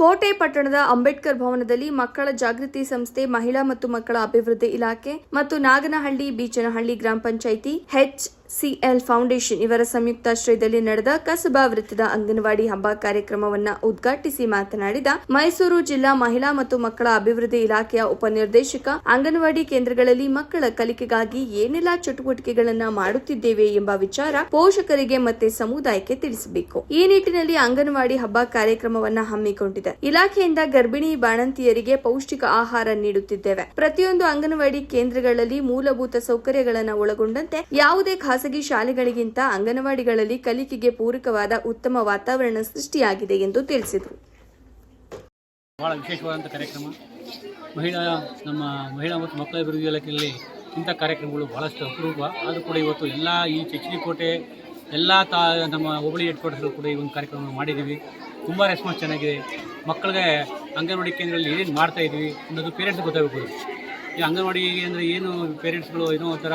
ಕೋಟೆ ಪಟ್ಟಣದ ಅಂಬೇಡ್ಕರ್ ಭವನದಲ್ಲಿ ಮಕ್ಕಳ ಜಾಗೃತಿ ಸಂಸ್ಥೆ, ಮಹಿಳಾ ಮತ್ತು ಮಕ್ಕಳ ಅಭಿವೃದ್ಧಿ ಇಲಾಖೆ ಮತ್ತು ನಾಗನಹಳ್ಳಿ, ಬೀಚನಹಳ್ಳಿ ಗ್ರಾಮ ಪಂಚಾಯಿತಿ, ಹೆಚ್ ಸಿಎಲ್ ಫೌಂಡೇಶನ್ ಇವರ ಸಂಯುಕ್ತಾಶ್ರಯದಲ್ಲಿ ನಡೆದ ಕಸಬಾ ವೃತ್ತದ ಅಂಗನವಾಡಿ ಹಬ್ಬ ಕಾರ್ಯಕ್ರಮವನ್ನ ಉದ್ಘಾಟಿಸಿ ಮಾತನಾಡಿದ ಮೈಸೂರು ಜಿಲ್ಲಾ ಮಹಿಳಾ ಮತ್ತು ಮಕ್ಕಳ ಅಭಿವೃದ್ಧಿ ಇಲಾಖೆಯ ಉಪನಿರ್ದೇಶಕ, ಅಂಗನವಾಡಿ ಕೇಂದ್ರಗಳಲ್ಲಿ ಮಕ್ಕಳ ಕಲಿಕೆಗಾಗಿ ಏನೆಲ್ಲಾ ಚಟುವಟಿಕೆಗಳನ್ನ ಮಾಡುತ್ತಿದ್ದೇವೆ ಎಂಬ ವಿಚಾರ ಪೋಷಕರಿಗೆ ಮತ್ತೆ ಸಮುದಾಯಕ್ಕೆ ತಿಳಿಸಬೇಕು. ಈ ನಿಟ್ಟಿನಲ್ಲಿ ಅಂಗನವಾಡಿ ಹಬ್ಬ ಕಾರ್ಯಕ್ರಮವನ್ನ ಹಮ್ಮಿಕೊಂಡಿದೆ. ಇಲಾಖೆಯಿಂದ ಗರ್ಭಿಣಿ ಬಾಣಂತಿಯರಿಗೆ ಪೌಷ್ಟಿಕ ಆಹಾರ ನೀಡುತ್ತಿದ್ದೇವೆ. ಪ್ರತಿಯೊಂದು ಅಂಗನವಾಡಿ ಕೇಂದ್ರಗಳಲ್ಲಿ ಮೂಲಭೂತ ಸೌಕರ್ಯಗಳನ್ನು ಒಳಗೊಂಡಂತೆ ಯಾವುದೇ ಶಾಲೆಗಳಿಗಿಂತ ಅಂಗನವಾಡಿಗಳಲ್ಲಿ ಕಲಿಕೆಗೆ ಪೂರಕವಾದ ಉತ್ತಮ ವಾತಾವರಣ ಸೃಷ್ಟಿಯಾಗಿದೆ ಎಂದು ತಿಳಿಸಿದರು. ಬಹಳ ವಿಶೇಷವಾದಂಥ ಕಾರ್ಯಕ್ರಮ. ಮಹಿಳಾ, ನಮ್ಮ ಮಹಿಳಾ ಮತ್ತು ಮಕ್ಕಳ ಅಭಿವೃದ್ಧಿ ಇಲಾಖೆಯಲ್ಲಿ ಇಂಥ ಕಾರ್ಯಕ್ರಮಗಳು ಭಾಳಷ್ಟು ಅಪರೂಪ. ಆದರೂ ಕೂಡ ಇವತ್ತು ಎಲ್ಲ ಈ ಎಚ್ ಕೋಟೆ ಎಲ್ಲ ತಾ, ನಮ್ಮ ಹೋಬಳಿ ಹೆಡ್ ಕ್ವಾರ್ಟರ್ಸಲ್ಲೂ ಕೂಡ ಈ ಒಂದು ಕಾರ್ಯಕ್ರಮ ಮಾಡಿದ್ದೀವಿ. ತುಂಬ ರೆಸ್ಪಾನ್ಸ್ ಚೆನ್ನಾಗಿದೆ. ಮಕ್ಕಳಿಗೆ ಅಂಗನವಾಡಿ ಕೇಂದ್ರದಲ್ಲಿ ಏನೇನು ಮಾಡ್ತಾ ಇದ್ವಿ ಅನ್ನೋದು ಪೇರೆಂಟ್ಸ್ ಗೊತ್ತಾಗಬೇಕು. ಈ ಅಂಗನವಾಡಿ ಅಂದರೆ ಏನು ಪೇರೆಂಟ್ಸ್ಗಳು ಏನೋ ಒಂಥರ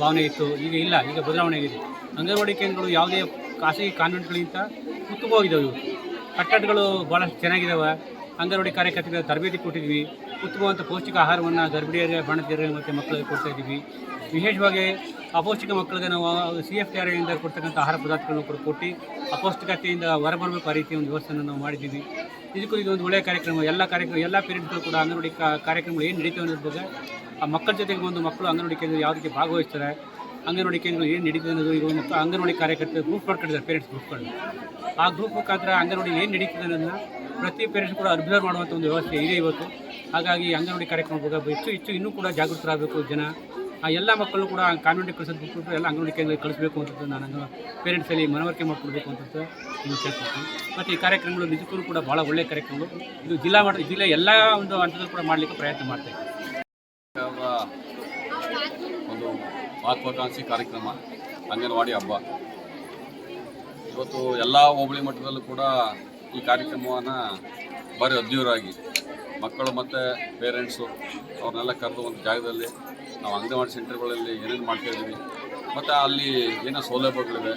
ಭಾವನೆ ಇತ್ತು. ಈಗ ಇಲ್ಲ, ಈಗ ಬದಲಾವಣೆ ಆಗಿದೆ. ಅಂಗನವಾಡಿ ಕೇಂದ್ರಗಳು ಯಾವುದೇ ಖಾಸಗಿ ಕಾನ್ವೆಂಟ್ಗಳಿಗಿಂತ ಉತ್ತಮವಾಗಿದ್ದಾವೆ ಇವು ಕಟ್ಟಡಗಳು ಭಾಳಷ್ಟು ಚೆನ್ನಾಗಿದ್ದಾವೆ. ಅಂಗನವಾಡಿ ಕಾರ್ಯಕರ್ತರಿಗೆ ತರಬೇತಿ ಕೊಟ್ಟಿದ್ವಿ. ಉತ್ತಮವಂಥ ಪೌಷ್ಟಿಕ ಆಹಾರವನ್ನು ಗರ್ಭಿಣಿಯರಿಗೆ, ಬಾಣತಿಯರಿಗೆ ಮತ್ತು ಮಕ್ಕಳಿಗೆ ಕೊಡ್ತಾ ಇದ್ದೀವಿ ವಿಶೇಷವಾಗಿ ಅಪೌಷ್ಟಿಕ ಮಕ್ಕಳಿಗೆ ನಾವು ಸಿ ಎಫ್ ಟಿ ಆರ್ ಇಂದ ಕೊಡ್ತಕ್ಕಂಥ ಆಹಾರ ಪದಾರ್ಥಗಳನ್ನು ಕೂಡ ಕೊಟ್ಟು ಅಪೌಷ್ಟಿಕತೆಯಿಂದ ಹೊರಬರಬೇಕು ಆ ರೀತಿಯ ಒಂದು ವ್ಯವಸ್ಥೆಯನ್ನು ನಾವು ಮಾಡಿದ್ದೀವಿ. ಇದಕ್ಕೂ ಇದೊಂದು ಒಳ್ಳೆಯ ಕಾರ್ಯಕ್ರಮ. ಎಲ್ಲ ಕಾರ್ಯಕ್ರಮ, ಎಲ್ಲ ಪೇರೆಂಟ್ಸ್ಗಳು ಕೂಡ ಅಂಗನವಾಡಿ ಕಾರ್ಯಕ್ರಮಗಳು ಏನು ನಡೀತವೆ ಅನ್ನೋದ್ರ ಬಗ್ಗೆ ಆ ಮಕ್ಕಳ ಜೊತೆಗೆ ಬಂದು ಮಕ್ಕಳು ಅಂಗನವಾಡಿ ಕೇಂದ್ರ ಯಾವ ರೀತಿ ಭಾಗವಹಿಸ್ತಾರೆ, ಅಂಗನವಾಡಿ ಕೇಂದ್ರ ಏನು ನಡೀತದೆ ಅನ್ನೋದು ಈಗ ಮತ್ತು ಅಂಗನವಾಡಿ ಕಾರ್ಯಕರ್ತರು ಗ್ರೂಪ್ ಮಾಡ್ಕೊಂಡಿದ್ದಾರೆ ಪೇರೆಂಟ್ಸ್ ಗ್ರೂಪ್ಗಳು ಆ ಗ್ರೂಪ್ ಮುಖಾಂತರ ಅಂಗನವಾಡಿ ಏನು ನಡೀತದೆ ಅನ್ನೋದನ್ನ ಪ್ರತಿ ಪೇರೆಂಟ್ಸ್ ಕೂಡ ಅಬ್ಸರ್ವ್ ಮಾಡುವಂಥ ಒಂದು ವ್ಯವಸ್ಥೆ ಇದೆ ಇವತ್ತು. ಹಾಗಾಗಿ ಅಂಗನವಾಡಿ ಕಾರ್ಯಕ್ರಮ ಹೆಚ್ಚು ಹೆಚ್ಚು ಇನ್ನೂ ಕೂಡ ಜಾಗೃತರಾಗಬೇಕು ಜನ. ಆ ಎಲ್ಲ ಮಕ್ಕಳು ಕೂಡ ಕಾನ್ವೆಂಟಿಗೆ ಕಳಿಸೋದು ಬಿಟ್ಬಿಟ್ಟು ಎಲ್ಲ ಅಂಗನವಾಡಿ ಕೇಂದ್ರಕ್ಕೆ ಕಳಿಸಬೇಕು ಅಂತ ನಾನು ಪೇರೆಂಟ್ಸಲ್ಲಿ ಮನವರಿಕೆ ಮಾಡಿಕೊಡ್ಬೇಕು ಅಂತ ನೀವು ಕೇಳ್ಕೊಳ್ತೀನಿ ಮತ್ತು ಈ ಕಾರ್ಯಕ್ರಮಗಳು ನಿಜಕ್ಕೂ ಕೂಡ ಭಾಳ ಒಳ್ಳೆಯ ಕಾರ್ಯಕ್ರಮಗಳು. ಇದು ಜಿಲ್ಲಾ ಮಟ್ಟ ಜಿಲ್ಲೆ ಎಲ್ಲ ಒಂದು ಹಂತದಲ್ಲೂ ಕೂಡ ಮಾಡಲಿಕ್ಕೆ ಪ್ರಯತ್ನ ಮಾಡ್ತಾ ಇದ್ದೀವಿ ಅವರ ಒಂದು ಮಹತ್ವಾಕಾಂಕ್ಷಿ ಕಾರ್ಯಕ್ರಮ, ಅಂಗನವಾಡಿ ಹಬ್ಬ. ಇವತ್ತು ಎಲ್ಲ ಹೋಬಳಿ ಮಟ್ಟದಲ್ಲೂ ಕೂಡ ಈ ಕಾರ್ಯಕ್ರಮವನ್ನು ಭಾರಿ ಅದ್ದೂರಾಗಿ ಮಕ್ಕಳು ಮತ್ತು ಪೇರೆಂಟ್ಸು ಅವ್ರನ್ನೆಲ್ಲ ಕರೆದು ಒಂದು ಜಾಗದಲ್ಲಿ ನಾವು ಅಂಗನವಾಡಿ ಸೆಂಟರ್ಗಳಲ್ಲಿ ಏನೇನು ಮಾಡ್ತಾ ಇದ್ದೀವಿ, ಮತ್ತು ಅಲ್ಲಿ ಏನೋ ಸೌಲಭ್ಯಗಳಿವೆ,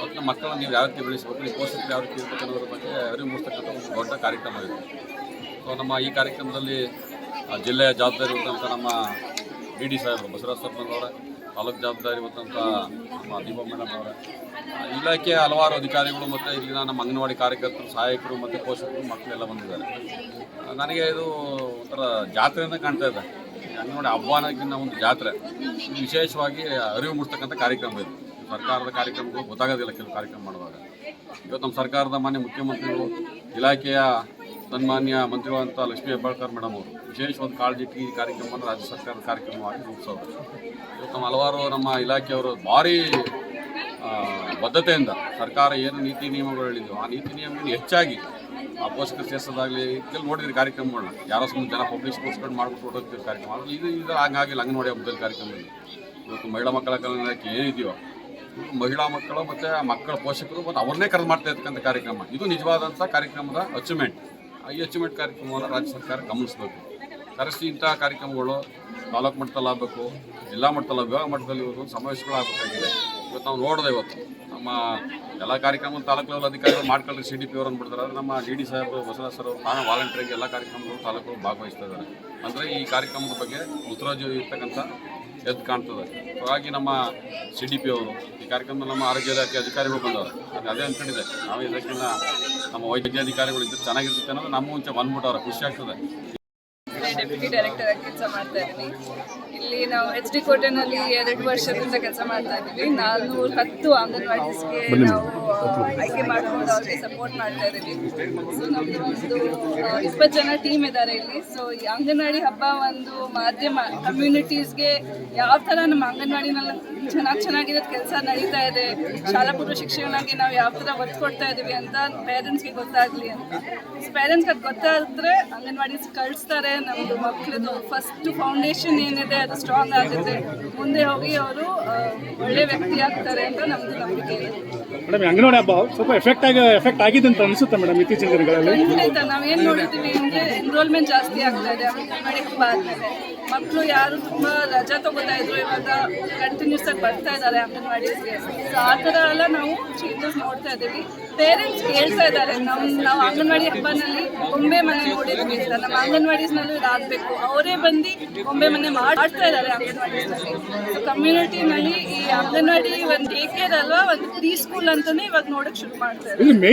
ಮತ್ತು ಮಕ್ಕಳನ್ನು ನೀವು ಯಾವ ರೀತಿ ಬೆಳೆಸಬೇಕು ನೀವು ಪೋಷಕರು ಯಾವ ರೀತಿ ಇರ್ಬೇಕು ಅನ್ನೋದ್ರ ಬಗ್ಗೆ ಅರಿವು ಮೂಡಿಸ್ತಕ್ಕಂಥ ಒಂದು ದೊಡ್ಡ ಕಾರ್ಯಕ್ರಮ ಇದೆ. ಸೊ ನಮ್ಮ ಈ ಕಾರ್ಯಕ್ರಮದಲ್ಲಿ ಜಿಲ್ಲೆಯ ಜವಾಬ್ದಾರಿ ಇರ್ತಕ್ಕಂಥ ನಮ್ಮ ಡಿ ಡಿ ಸಾಹೇಬರು, ಬಸವರಾಜ್ ಸರ್ಪಂಚ್ ತಾಲೂಕು ಜವಾಬ್ದಾರಿ ಹೊತ್ತಂಥ ನಮ್ಮ ದೀಪಾ ಮೇಡಮ್ ಅವರ. ಇಲಾಖೆಯ ಹಲವಾರು ಅಧಿಕಾರಿಗಳು ಮತ್ತು ಇಲ್ಲಿನ ನಮ್ಮ ಅಂಗನವಾಡಿ ಕಾರ್ಯಕರ್ತರು, ಸಹಾಯಕರು ಮತ್ತು ಪೋಷಕರು, ಮಕ್ಕಳೆಲ್ಲ ಬಂದಿದ್ದಾರೆ. ನನಗೆ ಇದು ಒಂಥರ ಜಾತ್ರೆಯನ್ನು ಕಾಣ್ತಾ ಇದೆ. ಅಂಗನವಾಡಿ ಹಬ್ಬ ಅನ್ನೋದಕ್ಕಿಂತ ಒಂದು ಜಾತ್ರೆ. ವಿಶೇಷವಾಗಿ ಅರಿವು ಮೂಡಿಸ್ತಕ್ಕಂಥ ಕಾರ್ಯಕ್ರಮ ಇದು. ಸರ್ಕಾರದ ಕಾರ್ಯಕ್ರಮಗಳು ಗೊತ್ತಾಗೋದಿಲ್ಲ ಕೆಲವು ಕಾರ್ಯಕ್ರಮ ಮಾಡುವಾಗ. ಇವತ್ತು ನಮ್ಮ ಸರ್ಕಾರದ ಮಾನ್ಯ ಮುಖ್ಯಮಂತ್ರಿಗಳು, ಇಲಾಖೆಯ ಸನ್ಮಾನ್ಯ ಮಂತ್ರಿಗಳಂತ ಲಕ್ಷ್ಮೀ ಹೆಬ್ಬಾಳ್ಕರ್ ಮೇಡಮ್ ಅವರು ವಿಶೇಷವಾದ ಕಾಳಜಿ ಈ ಕಾರ್ಯಕ್ರಮವನ್ನು ರಾಜ್ಯ ಸರ್ಕಾರದ ಕಾರ್ಯಕ್ರಮವಾಗಿ ರೂಪಿಸೋದು. ಇವತ್ತು ಹಲವಾರು ನಮ್ಮ ಇಲಾಖೆಯವರು ಭಾರಿ ಬದ್ಧತೆಯಿಂದ ಸರ್ಕಾರ ಏನು ನೀತಿ ನಿಯಮಗಳು ಹೇಳಿದ್ವು ಆ ನೀತಿ ನಿಯಮಗಳು ಹೆಚ್ಚಾಗಿ ಆ ಪೋಷಕರು ಸೇರಿಸೋದಾಗಲಿ ಇದ್ರಲ್ಲಿ ನೋಡಿದ್ರಿ ಕಾರ್ಯಕ್ರಮಗಳನ್ನ. ಯಾರೋ ಸುಮ್ಮನೆ ಜನ ಪಬ್ಲಿಕ್ ಸ್ಪೋರ್ಟ್ಸ್ಕೊಂಡು ಮಾಡ್ಬಿಟ್ಟು ಹೊರಟೋಗ್ತಿರೋ ಕಾರ್ಯಕ್ರಮ. ಅದ್ರಲ್ಲಿ ಇದು ಇದು ಹಂಗಾಗಿಲ್ಲ ಅಂಗನವಾಡಿ ಹಬ್ಬದಲ್ಲಿ ಕಾರ್ಯಕ್ರಮದಲ್ಲಿ ಇವತ್ತು ಮಹಿಳಾ ಮಕ್ಕಳ ಕಲ್ಯಾಣ ಇಲಾಖೆ ಏನಿದೆಯೋ ಮಹಿಳಾ ಮಕ್ಕಳು ಮತ್ತು ಮಕ್ಕಳ ಪೋಷಕರು ಮತ್ತು ಅವ್ರನ್ನೇ ಕರೆದು ಮಾಡ್ತಾ ಇರ್ತಕ್ಕಂಥ ಕಾರ್ಯಕ್ರಮ. ಇದು ನಿಜವಾದಂಥ ಕಾರ್ಯಕ್ರಮದ ಅಚೀವ್ಮೆಂಟ್ ಈ ಅಚೀವ್ಮೆಂಟ್ ಕಾರ್ಯಕ್ರಮವನ್ನು ರಾಜ್ಯ ಸರ್ಕಾರ ಗಮನಿಸಬೇಕು. ಕರೆಸಿ ಇಂತಹ ಕಾರ್ಯಕ್ರಮಗಳು ತಾಲೂಕು ಮಟ್ಟದಲ್ಲಿ ಆಗಬೇಕು, ಜಿಲ್ಲಾ ಮಟ್ಟದಲ್ಲಿ, ವಿಭಾಗ ಮಟ್ಟದಲ್ಲಿ ಇವತ್ತು ಒಂದು ಸಮಾವೇಶಗಳು ಆಗಬೇಕಾಗಿದೆ. ಇವತ್ತು ನಾವು ನೋಡಿದೆ ಇವತ್ತು. ನಮ್ಮ ಎಲ್ಲ ಕಾರ್ಯಕ್ರಮ ತಾಲೂಕು ಲೆವೆಲ್ ಅಧಿಕಾರಿಗಳು ಮಾಡ್ಕೊಳ್ಳಿ ಸಿ ಡಿ ಪಿ ಅವ್ರು ಅಂದ್ಬಿಡ್ತಾರೆ. ಆದರೆ ನಮ್ಮ ಡಿ ಡಿ ಸಾಹೇಬರು, ಬಸವರಾಜ್ ಸರ್ ತಾನೇ ವಾಲಂಟಿಯರ್ಗೆ ಎಲ್ಲ ಕಾರ್ಯಕ್ರಮಗಳು ತಾಲೂಕು ಭಾಗವಹಿಸ್ತಾ ಇದ್ದಾರೆ. ಅಂದರೆ ಈ ಕಾರ್ಯಕ್ರಮದ ಬಗ್ಗೆ ಮುತುರಾಜಿ ಇರ್ತಕ್ಕಂಥ ಎದ್ದು ಕಾಣ್ತದೆ. ಹಾಗಾಗಿ ನಮ್ಮ ಸಿ ಡಿ ಪಿ ಅವರು ಈ ಕಾರ್ಯಕ್ರಮ ನಮ್ಮ ಆರೋಗ್ಯ ಇಲಾಖೆ ಅಧಿಕಾರಿಗಳು ಬಂದವರು. ಅದು ಅದೇ ಅಂದ್ಕೊಂಡಿದೆ ನಾವು ಇದಕ್ಕಿಂತ ನಮ್ಮ ವೈದ್ಯಕೀಯ ಅಧಿಕಾರಿಗಳು ಇದ್ದರೆ ಚೆನ್ನಾಗಿರ್ತೈತೆ ಅನ್ನೋದು ನಮ್ಮ ಮುಂಚೆ ಬಂದ್ಬಿಟ್ಟವ್ರೆ ಖುಷಿ ಆಗ್ತದೆ. ಡೆಪ್ಯೂಟಿ ಡೈರೆಕ್ಟರ್ ಆಗಿ ಕೆಲಸ ಮಾಡ್ತಾ ಇದ್ದೀನಿ. ಇಲ್ಲಿ ನಾವು ಎಚ್ ಡಿ ಕೋಟೆನಲ್ಲಿ ಎರಡು ವರ್ಷದಿಂದ ಕೆಲಸ ಮಾಡ್ತಾ ಇದ್ದೀವಿ. ನಾನ್ನೂರ ಹತ್ತು ಅಂಗನವಾಡೀಸ್ಗೆ ನಾವು ಆಯ್ಕೆ ಮಾಡ್ಕೊಂಡು ಅವ್ರಿಗೆ ಸಪೋರ್ಟ್ ಮಾಡ್ತಾ ಇದ್ದೀವಿ. ಸೊ ನಮ್ಮದು ಒಂದು ಇಪ್ಪತ್ತು ಜನ ಟೀಮ್ ಇದ್ದಾರೆ ಇಲ್ಲಿ. ಸೊ ಈ ಅಂಗನವಾಡಿ ಹಬ್ಬ ಒಂದು ಮಾಧ್ಯಮ ಕಮ್ಯುನಿಟೀಸ್ಗೆ ಯಾವ ಥರ ನಮ್ಮ ಅಂಗನವಾಡಿನಲ್ಲಿ ಚೆನ್ನಾಗಿ ಚೆನ್ನಾಗಿರೋ ಕೆಲಸ ನಡೀತಾ ಇದೆ ಶಾಲಾ ಪೂರ್ವ ಶಿಕ್ಷಣಕ್ಕೆ ನಾವು ಯಾವ ಥರ ಒತ್ತು ಕೊಡ್ತಾ ಇದ್ದೀವಿ ಅಂತ ಪೇರೆಂಟ್ಸ್ಗೆ ಗೊತ್ತಾಗಲಿ ಅಂತ. ಪೇರೆಂಟ್ಸ್ಗೆ ಅದು ಗೊತ್ತಾದ್ರೆ ಅಂಗನವಾಡಿ ಕಳಿಸ್ತಾರೆ ನಮ್ಮದು ಮಕ್ಕಳದು ಫಸ್ಟ್ ಫೌಂಡೇಶನ್ ಏನಿದೆ ಅದು ಸ್ಟ್ರಾಂಗ್ ಆಗುತ್ತೆ. ಮುಂದೆ ಹೋಗಿ ಅವರು ಒಳ್ಳೆ ವ್ಯಕ್ತಿ ಆಗ್ತಾರೆ ಅಂತ ನಮ್ದು ನಂಬಿಕೆ ಇದೆ. ಅಂಗನವಾಡಿ ಹಬ್ಬ ಸ್ವಲ್ಪ ಎಫೆಕ್ಟ್ ಆಗಿ ಎಫೆಕ್ಟ್ ಆಗಿದೆ ಅಂತ ಅನಿಸುತ್ತೆ ಮೇಡಮ್ ಇತ್ತೀಚಿನ ದಿನಗಳಲ್ಲಿ? ನಾವೇನು ನೋಡಿದ್ದೀವಿ ಎನ್ರೋಲ್ಮೆಂಟ್ ಜಾಸ್ತಿ ಆಗ್ತಾ ಇದೆ ಮಕ್ಕಳು ಯಾರು ತುಂಬಾ ರಜಾ ತಗೋತಾ ಇದ್ರು, ಇವಾಗ ಕಂಟಿನ್ಯೂಸ್ ಆಗಿ ಬರ್ತಾ ಇದ್ದಾರೆ ಅಂಗನವಾಡಿಗೆ ಸೊ ಆ ಥರ ಎಲ್ಲ ನಾವು ಚೇಂಜಸ್ ನೋಡ್ತಾ ಇದ್ದೀವಿ. ಪೇರೆಂಟ್ಸ್ ಹೇಳ್ತಾ ಇದ್ದಾರೆ, ನಮ್, ನಾವು ಅಂಗನವಾಡಿ ಹಬ್ಬನಲ್ಲಿ ಗೊಂಬೆ ಮನೆ ನೋಡಿದ್ವಿ ಅಂತ. ನಮ್ಮ ಅಂಗನವಾಡೀಸ್ನಲ್ಲೂ ಇದಾಗಬೇಕು. ಅವರೇ ಬಂದು ಗೊಂಬೆ ಮನೆ ಮಾಡ್ತಾ ಇದ್ದಾರೆ ಅಂಗನವಾಡಿ ಸೊ ಕಮ್ಯುನಿಟಿನಲ್ಲಿ ಈ ಅಂಗನವಾಡಿ ಒಂದು ಕೇರ್ ಅಲ್ವಾ, ಒಂದು ಪ್ರೀ ಸ್ಕೂಲ್ ಅಂತಾನೆ ಇವಾಗ ನೋಡಕ್ ಶುರು ಮಾಡ್ತಾ ಇದ್ದಾರೆ. ಇದು ಮೇನ್